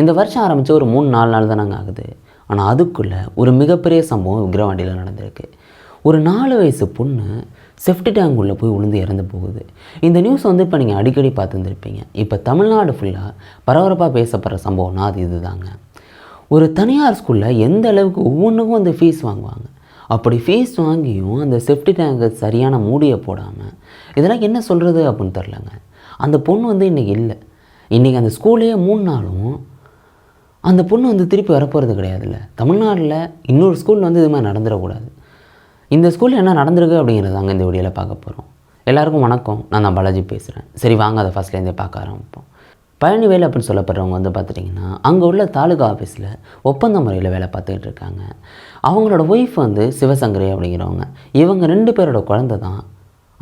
இந்த வருஷம் ஆரம்பித்து ஒரு மூணு நாலு நாள் தானங்க ஆகுது. ஆனால் அதுக்குள்ளே ஒரு மிகப்பெரிய சம்பவம் விக்கிரவாண்டியில் நடந்திருக்கு. ஒரு நாலு வயசு பொண்ணு செஃப்டி டேங்க் உள்ளே போய் விழுந்து இறந்து போகுது. இந்த நியூஸ் வந்து இப்போ நீங்கள் அடிக்கடி பார்த்துருந்துருப்பீங்க. இப்போ தமிழ்நாடு ஃபுல்லாக பரபரப்பாக பேசப்படுற சம்பவம்னா அது இதுதாங்க. ஒரு தனியார் ஸ்கூலில் எந்த அளவுக்கு ஒவ்வொன்றுக்கும் வந்து ஃபீஸ் வாங்குவாங்க. அப்படி ஃபீஸ் வாங்கியும் அந்த செஃப்டி டேங்கை சரியான மூடியை போடாமல் இதெல்லாம் என்ன சொல்கிறது அப்படின்னு தெரிலங்க அந்த பொண்ணு வந்து இன்றைக்கி இல்லை. இன்றைக்கி அந்த ஸ்கூலே மூணு நாளும் அந்த பொண்ணு வந்து திருப்பி வரப்போகிறது கிடையாதுல்ல. தமிழ்நாட்டில் இன்னொரு ஸ்கூலில் வந்து இது மாதிரி நடந்துடக்கூடாது. இந்த ஸ்கூலில் என்ன நடந்திருக்கு அப்படிங்கிறது அங்கே இந்த வீடியோவில் பார்க்க போகிறோம் எல்லாருக்கும் வணக்கம். நான் தான் பாலாஜி பேசுகிறேன் சரி வாங்க அதை ஃபஸ்ட்லேருந்தே பார்க்க ஆரம்பிப்போம். பழனிவேல் அப்படின்னு சொல்லப்படுறவங்க வந்து பார்த்துட்டிங்கன்னா அங்கே உள்ள தாலுகா ஆஃபீஸில் ஒப்பந்த முறையில் வேலை பார்த்துக்கிட்டு இருக்காங்க. அவங்களோட ஒய்ஃப் வந்து சிவசங்கரி அப்படிங்கிறவங்க. இவங்க ரெண்டு பேரோட குழந்தை தான்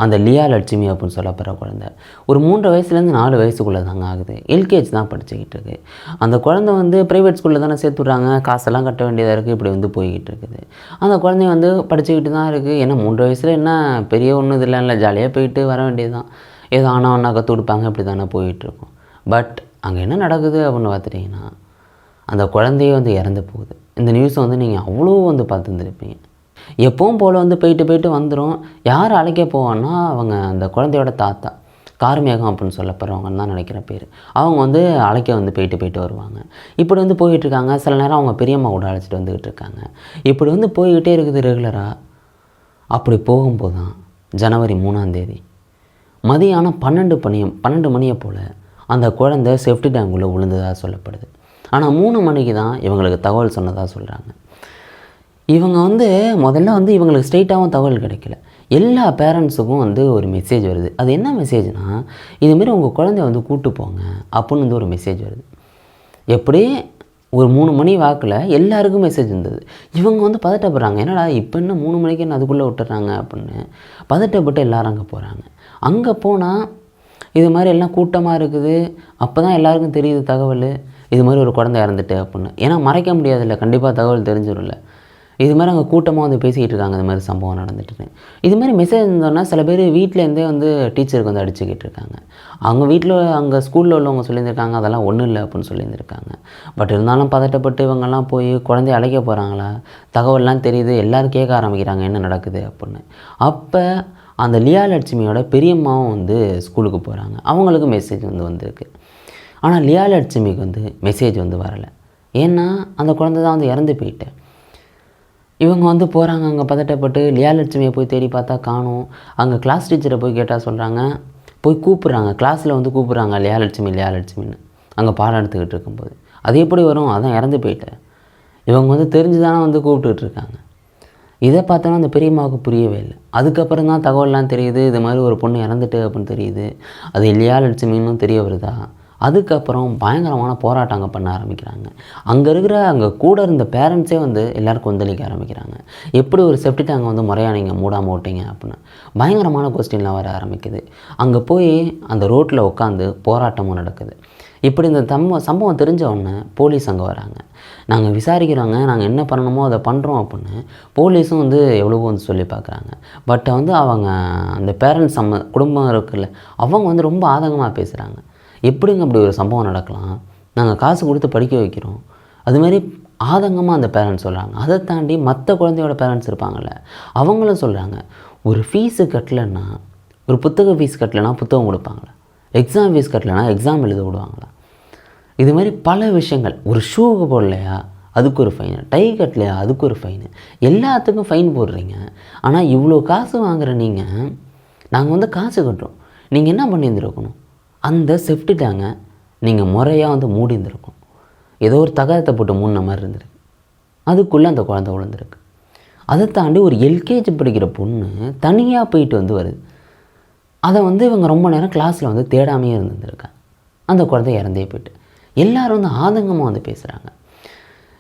அந்த லியா லட்சுமி அப்படின்னு சொல்லப்படுற குழந்தை. ஒரு மூன்று வயசுலேருந்து நாலு வயசுக்குள்ளே தாங்க ஆகுது. எல்கேஜி தான் படிச்சுக்கிட்டு இருக்கு. அந்த குழந்தை வந்து ப்ரைவேட் ஸ்கூலில் தானே சேர்த்து விட்றாங்க காசெல்லாம் கட்ட வேண்டியதாக இருக்குது இப்படி வந்து போய்கிட்டு இருக்குது. அந்த குழந்தை வந்து படிச்சுக்கிட்டு தான் இருக்குது ஏன்னா மூன்று வயசில் என்ன பெரிய ஒன்றும் இது இல்லை ஜாலியாக போயிட்டு வர வேண்டியது தான் ஏதோ ஆனா ஒன்றா கற்று கொடுப்பாங்க. இப்படி தானே போயிட்டுருக்கோம் பட் அங்கே என்ன நடக்குது அப்படின்னு பார்த்துட்டிங்கன்னா அந்த குழந்தையே வந்து இறந்து போகுது. இந்த நியூஸை வந்து நீங்கள் அவ்வளோ வந்து பார்த்துருந்துருப்பீங்க. எப்பவும் போல் வந்து போயிட்டு போயிட்டு வந்துடும் யார் அழைக்க போவான்னா அவங்க அந்த குழந்தையோட தாத்தா. கார்மேகம் அப்படின்னு சொல்லப்படுறவங்கன்னு தான் நினைக்கிற பேர். அவங்க வந்து அழைக்க வந்து போயிட்டு போயிட்டு வருவாங்க. இப்படி வந்து போயிட்டுருக்காங்க சில நேரம் அவங்க பெரியம்மா கூட அழைச்சிட்டு வந்துக்கிட்டு இருக்காங்க. இப்படி வந்து போய்கிட்டே இருக்குது ரெகுலராக அப்படி போகும்போது தான் ஜனவரி மூணாந்தேதி மதியானம் பன்னெண்டு மணியம் பன்னெண்டு மணியை போல் அந்த குழந்தை சேஃப்டி டேங்குள்ளே விழுந்ததாக சொல்லப்படுது. ஆனால் மூணு மணிக்கு தான் இவங்களுக்கு தகவல் சொன்னதாக சொல்கிறாங்க இவங்க வந்து முதல்ல வந்து இவங்களுக்கு ஸ்ட்ரெயிட்டாகவும் தகவல் கிடைக்கல. எல்லா பேரண்ட்ஸுக்கும் வந்து ஒரு மெசேஜ் வருது. அது என்ன மெசேஜ்னா இதுமாரி உங்கள் குழந்தைய வந்து கூட்டு போங்க அப்புடின்னு வந்து ஒரு மெசேஜ் வருது. எப்படி? ஒரு மூணு மணி வாக்கில் எல்லாருக்கும் மெசேஜ் இருந்தது. இவங்க வந்து பதட்டப்படுறாங்க. என்னடா இப்போ என்ன மூணு மணிக்கு என்ன அதுக்குள்ளே விட்டுறாங்க அப்படின்னு. பதட்டப்பட்டு எல்லாரும் அங்கே போகிறாங்க அங்கே போனால் இது மாதிரி எல்லாம் கூட்டமாக இருக்குது. அப்போ தான் எல்லாருக்கும் தெரியுது தகவல். இது மாதிரி ஒரு குழந்தை இறந்துட்டு அப்படின்னு. ஏன்னா மறைக்க முடியாதுல்ல. கண்டிப்பாக தகவல் தெரிஞ்சிடும்ல இது மாதிரி அங்கே கூட்டமாக வந்து பேசிக்கிட்டு இருக்காங்க இது மாதிரி சம்பவம் நடந்துட்டு இது மாதிரி மெசேஜ் இருந்தோன்னா சில பேர் வீட்டிலேருந்தே வந்து டீச்சருக்கு வந்து அடிச்சுக்கிட்டு இருக்காங்க அவங்க வீட்டில் அங்கே ஸ்கூலில் உள்ளவங்க சொல்லியிருந்திருக்காங்க அதெல்லாம் ஒன்றும் இல்லை அப்படின்னு சொல்லியிருந்திருக்காங்க. பட் இருந்தாலும் பதட்டப்பட்டு இவங்கெல்லாம் போய் குழந்தைய அழைக்க போகிறாங்களா தகவல்லாம் தெரியுது எல்லோரும் கேட்க ஆரம்பிக்கிறாங்க என்ன நடக்குது? அப்படின்னு. அப்போ அந்த லியா லட்சுமியோட பெரியம்மாவும் வந்து ஸ்கூலுக்கு போகிறாங்க அவங்களுக்கு மெசேஜ் வந்து வந்திருக்கு. ஆனால் லியா லட்சுமிக்கு வந்து மெசேஜ் வந்து வரலை. ஏன்னா அந்த குழந்தை தான் வந்து இறந்து போயிட்டேன் இவங்க வந்து போகிறாங்க அங்கே பதட்டப்பட்டு லியாலட்சுமியை போய் தேடி பார்த்தா காணும். அங்கே கிளாஸ் டீச்சரை போய் கேட்டால் சொல்கிறாங்க போய் கூப்பிட்றாங்க கிளாஸில் வந்து கூப்பிட்றாங்க லியாலட்சுமி லியாலட்சுமின்னு. அங்கே பாடம் எடுத்துக்கிட்டு இருக்கும்போது. அது எப்படி வரும்? அதான் இறந்து போயிட்டேன் இவங்க வந்து தெரிஞ்சு தானே வந்து கூப்பிட்டுட்டு இருக்காங்க இதை பார்த்தோன்னா அந்த பெரியம்மாவுக்கு புரியவே இல்லை. அதுக்கப்புறம் தான் தகவல்லாம் தெரியுது இது மாதிரி ஒரு பொண்ணு இறந்துட்டு அப்படின்னு தெரியுது. அது லியா லட்சுமின்னு தெரிய வருதா? அதுக்கப்புறம் பயங்கரமான போராட்டம் அங்கே பண்ண ஆரம்பிக்கிறாங்க. அங்கே இருக்கிற அங்கே கூட இருந்த பேரண்ட்ஸே வந்து எல்லாரும் கொந்தளிக்க ஆரம்பிக்கிறாங்க. எப்படி ஒரு செப்டி டேங்கை வந்து முறையாக நீங்கள் மூடாமல் ஓட்டிங்க அப்படின்னு. பயங்கரமான கொஸ்டின்லாம் வர ஆரம்பிக்குது. அங்கே போய் அந்த ரோட்டில் உட்காந்து போராட்டமும் நடக்குது. இப்படி இந்த தம்ம சம்பவம் தெரிஞ்ச உடனே போலீஸ் அங்கே வராங்க. நாங்கள் விசாரிக்கிறோங்க நாங்கள் என்ன பண்ணணுமோ அதை பண்ணுறோம் அப்படின்னு போலீஸும் வந்து எவ்வளவோ வந்து சொல்லி பார்க்குறாங்க. பட் வந்து அவங்க அந்த பேரண்ட்ஸ் நம்ம குடும்பம் இருக்குல்ல அவங்க வந்து ரொம்ப ஆதங்கமாக பேசுகிறாங்க எப்படிங்க அப்படி ஒரு சம்பவம் நடக்கலாம்? நாங்கள் காசு கொடுத்து படிக்க வைக்கிறோம். அதுமாரி ஆதங்கமாக அந்த பேரண்ட்ஸ் சொல்கிறாங்க அதை தாண்டி மற்ற குழந்தையோட பேரண்ட்ஸ் இருப்பாங்கள்ல அவங்களும் சொல்கிறாங்க ஒரு ஃபீஸு கட்டலைன்னா ஒரு புத்தக ஃபீஸ் கட்டலைன்னா புத்தகம் கொடுப்பாங்களா? எக்ஸாம் ஃபீஸ் கட்டலைன்னா எக்ஸாம் எழுத விடுவாங்களா? இது மாதிரி பல விஷயங்கள். ஒரு ஷூவுக்கு போடலையா? அதுக்கு ஒரு ஃபைனு டை கட்டலையா? அதுக்கு ஒரு ஃபைனு எல்லாத்துக்கும் ஃபைன் போடுறீங்க. ஆனால் இவ்வளோ காசு வாங்குற நீங்கள் நாங்கள் வந்து காசு கட்டுறோம். நீங்கள் என்ன பண்ணியிருந்துருக்கணும்? அந்த ஷிஃப்ட்டு டேங்கை நீங்கள் முறையாக வந்து மூடி இருந்திருக்கும். ஏதோ ஒரு தகரத்தை போட்டு மூடின மாதிரி இருந்திருக்கு. அதுக்குள்ளே அந்த குழந்தை விழுந்திருக்கு அதை தாண்டி ஒரு எல்கேஜி படிக்கிற பொண்ணு தனியாக போயிட்டு வந்து வருது. அதை வந்து இவங்க ரொம்ப நேரம் கிளாஸில் வந்து தேடாமையே இருந்திருக்காங்க அந்த குழந்தை இறந்தே போயிட்டு. எல்லாரும் வந்து ஆதங்கமாக வந்து பேசுகிறாங்க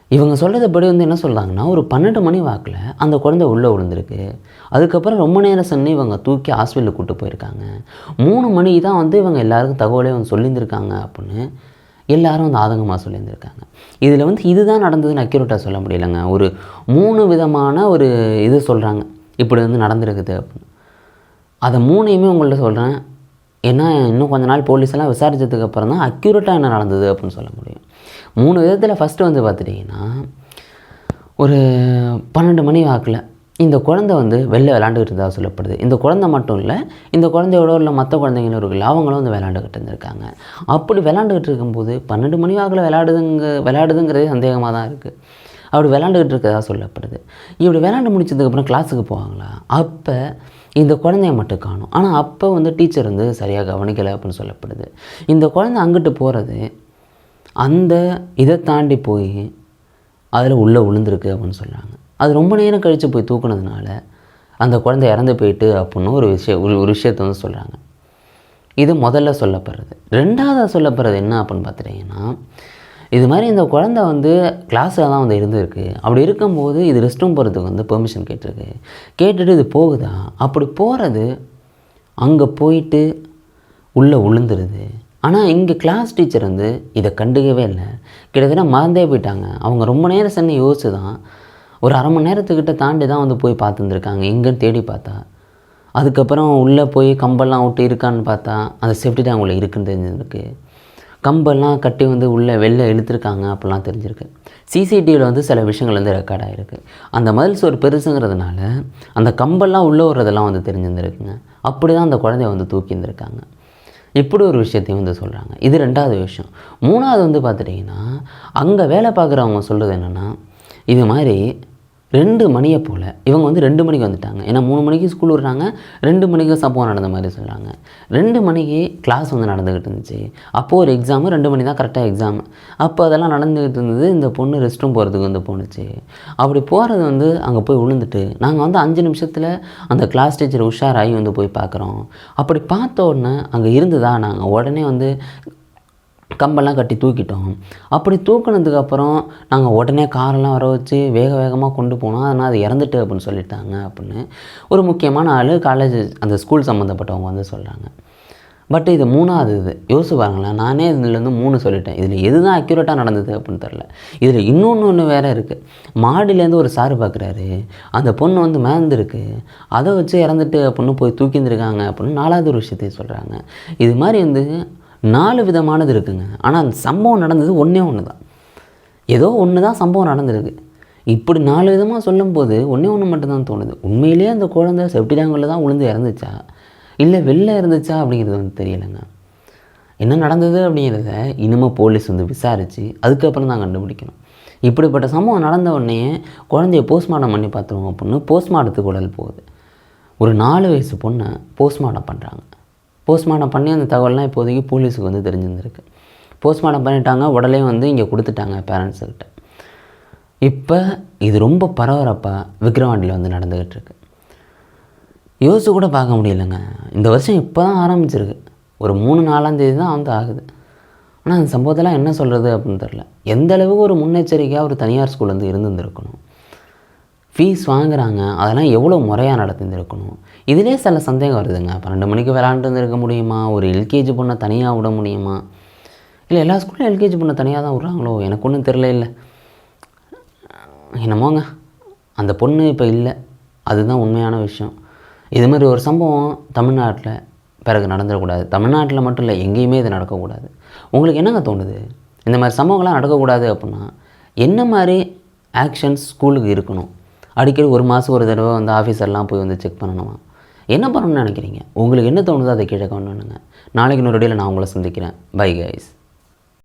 இவங்க சொல்கிறதுபடி வந்து என்ன சொல்கிறாங்கன்னா ஒரு பன்னெண்டு மணி வாக்கில் அந்த குழந்தை உள்ளே விழுந்திருக்கு. அதுக்கப்புறம் ரொம்ப நேரம் சென்று இவங்க தூக்கி ஹாஸ்பிட்டலுக்கு கூட்டு போயிருக்காங்க. மூணு மணி தான் வந்து இவங்க எல்லாருக்கும் தகவலே வந்து சொல்லியிருந்திருக்காங்க அப்படின்னு எல்லாரும் வந்து ஆதங்கமாக சொல்லியிருந்திருக்காங்க. இதில் வந்து இதுதான் நடந்ததுன்னு அக்யூரேட்டாக சொல்ல முடியலைங்க. ஒரு மூணு விதமான ஒரு இது சொல்கிறாங்க இப்படி வந்து நடந்திருக்குது அப்படின்னு. அதை மூணையுமே உங்கள்கிட்ட சொல்கிறேன் ஏன்னா இன்னும் கொஞ்ச நாள் போலீஸ் எல்லாம் விசாரிச்சதுக்கு அப்புறம் தான் அக்யூரேட்டாக என்ன நடந்தது அப்படின்னு சொல்ல முடியும். மூணு விதத்தில் ஃபஸ்ட்டு வந்து பார்த்துட்டிங்கன்னா ஒரு பன்னெண்டு மணி வாக்கில் இந்த குழந்தை வந்து வெளில விளாண்டுக்கிட்டு இருந்தால் சொல்லப்படுது. இந்த குழந்தை மட்டும் இல்லை இந்த குழந்தையோட உள்ள மற்ற குழந்தைங்களும் இருக்குல்ல அவங்களும் வந்து விளாண்டுக்கிட்டு இருந்திருக்காங்க. அப்படி விளாண்டுக்கிட்டு இருக்கும்போது பன்னெண்டு மணி வாக்கில் விளையாடுதுங்க விளாடுதுங்கிறதே சந்தேகமாக தான் இருக்குது அப்படி விளாண்டுக்கிட்டு இருக்கதா சொல்லப்படுது. இப்படி விளாண்டு முடிச்சதுக்கப்புறம் கிளாஸுக்கு போவாங்களா? அப்போ இந்த குழந்தைய மட்டும் காணும். ஆனால் அப்போ வந்து டீச்சர் வந்து சரியாக கவனிக்கலை அப்படின்னு சொல்லப்படுது. இந்த குழந்தை அங்கிட்டு போகிறது அந்த இதை தாண்டி போய் அதில் உள்ளே விழுந்திருக்கு அப்படின்னு சொல்கிறாங்க அது ரொம்ப நேரம் கழித்து போய் தூக்குனதுனால அந்த குழந்தை இறந்து போயிட்டு அப்படின்னு ஒரு விஷயம் ஒரு ஒரு விஷயத்தை வந்து சொல்கிறாங்க இது முதல்ல சொல்லப்படுறது. ரெண்டாவதாக சொல்லப்படுறது என்ன அப்படின்னு பார்த்துட்டிங்கன்னா இது மாதிரி இந்த குழந்தை வந்து கிளாஸில் தான் வந்து இருந்திருக்கு. அப்படி இருக்கும்போது இது ரெஸ்ட் ரூம் போகிறதுக்கு வந்து பெர்மிஷன் கேட்டிருக்கு. கேட்டுட்டு இது போகுதா? அப்படி போகிறது அங்கே போயிட்டு உள்ளே உளுந்துருது. ஆனால் இங்கே கிளாஸ் டீச்சர் வந்து இதை கண்டுக்கவே இல்லை. கிட்டத்தட்ட மறந்தே போயிட்டாங்க. அவங்க ரொம்ப நேரம் சென்று யோசிச்சு தான் ஒரு அரை மணி நேரத்துக்கிட்ட தாண்டி தான் வந்து போய் பார்த்துருந்துருக்காங்க எங்கேன்னு தேடி பார்த்தா. அதுக்கப்புறம் உள்ளே போய் கம்பெல்லாம் விட்டு இருக்கான்னு பார்த்தா அந்த சேஃப்டி டேங்க் உள்ள இருக்குன்னு தெரிஞ்சிருக்கு. கம்பெல்லாம் கட்டி வந்து உள்ளே வெளில இழுத்துருக்காங்க அப்படிலாம் தெரிஞ்சிருக்கு. சிசிடிவியில் வந்து சில விஷயங்கள் வந்து ரெக்கார்ட் ஆகிருக்கு அந்த மதில் சோறு பெருசுங்கிறதுனால அந்த கம்பெல்லாம் உள்ளே வர்றதெல்லாம் வந்து தெரிஞ்சிருந்துருக்குங்க. அப்படி தான் அந்த குழந்தைய வந்து தூக்கியிருந்திருக்காங்க. இப்படி ஒரு விஷயத்தையும் வந்து சொல்கிறாங்க இது ரெண்டாவது விஷயம். மூணாவது வந்து பார்த்துட்டிங்கன்னா அங்கே வேலை பார்க்குறவங்க சொல்கிறது என்னென்னா இது மாதிரி ரெண்டு மணியை போல். இவங்க வந்து ரெண்டு மணிக்கு வந்துட்டாங்க. ஏன்னா மூணு மணிக்கு ஸ்கூல் விடுறாங்க ரெண்டு மணிக்கு சம்பவம் நடந்த மாதிரி சொல்கிறாங்க ரெண்டு மணிக்கு கிளாஸ் வந்து நடந்துக்கிட்டு இருந்துச்சு. அப்போது ஒரு எக்ஸாமு ரெண்டு மணி தான் கரெக்டாக எக்ஸாம் அப்போ அதெல்லாம் நடந்துக்கிட்டு இருந்தது இந்த பொண்ணு ரெஸ்ட் ரூம் போகிறதுக்கு வந்து போணுச்சு. அப்படி போகிறது வந்து அங்கே போய் விழுந்துட்டு நாங்கள் வந்து அஞ்சு நிமிஷத்தில் அந்த கிளாஸ் டீச்சர் உஷாராகி வந்து போய் பார்க்குறோம் அப்படி பார்த்த உடனே அங்கே இருந்ததா நாங்கள் உடனே வந்து கம்பெல்லாம் கட்டி தூக்கிட்டோம். அப்படி தூக்கினதுக்கப்புறம் நாங்கள் உடனே காரெல்லாம் வர வச்சு வேக வேகமாக கொண்டு போனோம். அதனால் அது இறந்துட்டு அப்படின்னு சொல்லிட்டாங்க அப்படின்னு ஒரு முக்கியமான ஆள் காலேஜ் அந்த ஸ்கூல் சம்மந்தப்பட்டவங்க வந்து சொல்கிறாங்க பட் இது மூணாவது இது. யோசிச்சு பாருங்களேன். நானே இதுலேருந்து மூணு சொல்லிட்டேன். இதில் எது தான் அக்யூரேட்டாக நடந்தது அப்படின்னு தெரில இதில் இன்னொன்று ஒன்று வேறு இருக்குது மாடியிலேருந்து ஒரு சார் பார்க்குறாரு அந்த பொண்ணு வந்து மேந்திருக்கு அதை வச்சு இறந்துட்டு அப்படின்னு போய் தூக்கியிருந்துருக்காங்க அப்படின்னு நாலாவது ஒரு விஷயத்தையும் சொல்கிறாங்க இது மாதிரி வந்து நாலு விதமானது இருக்குங்க. ஆனால் அந்த சம்பவம் நடந்தது ஒன்றே ஒன்று தான் ஏதோ ஒன்று தான் சம்பவம் நடந்திருக்கு. இப்படி நாலு விதமாக சொல்லும்போது ஒன்றே ஒன்று மட்டும்தான் தோணுது. உண்மையிலேயே அந்த குழந்தை செப்டி டேங்கில் தான் உளுந்து இறந்துச்சா? இல்லை வெளில இருந்துச்சா அப்படிங்கிறது வந்து தெரியலைங்க. என்ன நடந்தது அப்படிங்கிறத இனிமேல் போலீஸ் வந்து விசாரித்து அதுக்கப்புறம் தான் கண்டுபிடிக்கணும். இப்படிப்பட்ட சம்பவம் நடந்த உடனே குழந்தைய போஸ்ட்மார்ட்டம் பண்ணி பார்த்துருவோம் அப்படின்னு போஸ்ட்மார்ட்டத்துக்கு உடல் போகுது. ஒரு நாலு வயசு பொண்ணை போஸ்ட்மார்ட்டம் பண்ணுறாங்க போஸ்ட்மார்ட்டம் பண்ணி அந்த தகவல்லாம் இப்போதைக்கு போலீஸுக்கு வந்து தெரிஞ்சிருந்துருக்கு. போஸ்ட்மார்ட்டம் பண்ணிட்டாங்க உடனே வந்து இங்கே கொடுத்துட்டாங்க பேரண்ட்ஸுக்கிட்ட இப்போ இது ரொம்ப பரபரப்பாக விக்ரவாண்டியில் வந்து நடந்துக்கிட்டு இருக்கு யோசிச்சு கூட பார்க்க முடியலங்க. இந்த வருஷம் இப்போ தான் ஆரம்பிச்சிருக்கு. ஒரு மூணு நாலாந்தேதி தான் வந்து ஆகுது. ஆனால் அந்த சம்பவத்தெல்லாம் என்ன சொல்கிறது அப்படின்னு தெரில எந்த அளவுக்கு ஒரு முன்னெச்சரிக்கையாக ஒரு தனியார் ஸ்கூல் வந்து இருந்திருந்திருக்கணும். ஃபீஸ் வாங்குகிறாங்க அதெல்லாம் எவ்வளோ முறையாக நடத்திருந்துருக்கணும்? இதிலே சில சந்தேகம் வருதுங்க. பன்னெண்டு மணிக்கு விளாண்டுருந்துருக்க இருக்க முடியுமா? ஒரு எல்கேஜி பொண்ணை தனியாக விட முடியுமா? இல்லை எல்லா ஸ்கூல்லையும் எல்கேஜி பொண்ணை தனியாக தான் விட்றாங்களோ? எனக்கு ஒன்றும் தெரில இல்லை. என்னமோங்க? அந்த பொண்ணு இப்போ இல்லை. அதுதான் உண்மையான விஷயம். இது மாதிரி ஒரு சம்பவம் தமிழ்நாட்டில் பிறகு நடந்துடக்கூடாது. தமிழ்நாட்டில் மட்டும் இல்லை எங்கேயுமே இது நடக்கக்கூடாது. உங்களுக்கு என்னங்க தோணுது? இந்த மாதிரி சம்பவங்கள்லாம் நடக்கக்கூடாது அப்படின்னா என்ன மாதிரி ஆக்ஷன்ஸ் ஸ்கூலுக்கு இருக்கணும்? அடிக்கடி ஒரு மாதம் ஒரு தடவை வந்து ஆஃபீஸர்லாம் போய் வந்து செக் பண்ணணுமா? என்ன பண்ணணும்னு நினைக்கிறீங்க? உங்களுக்கு என்ன தோணுதோ அதை கீழே கவனம் நாளைக்கு இன்னொரு நான் உங்களை சந்திக்கிறேன். Bye guys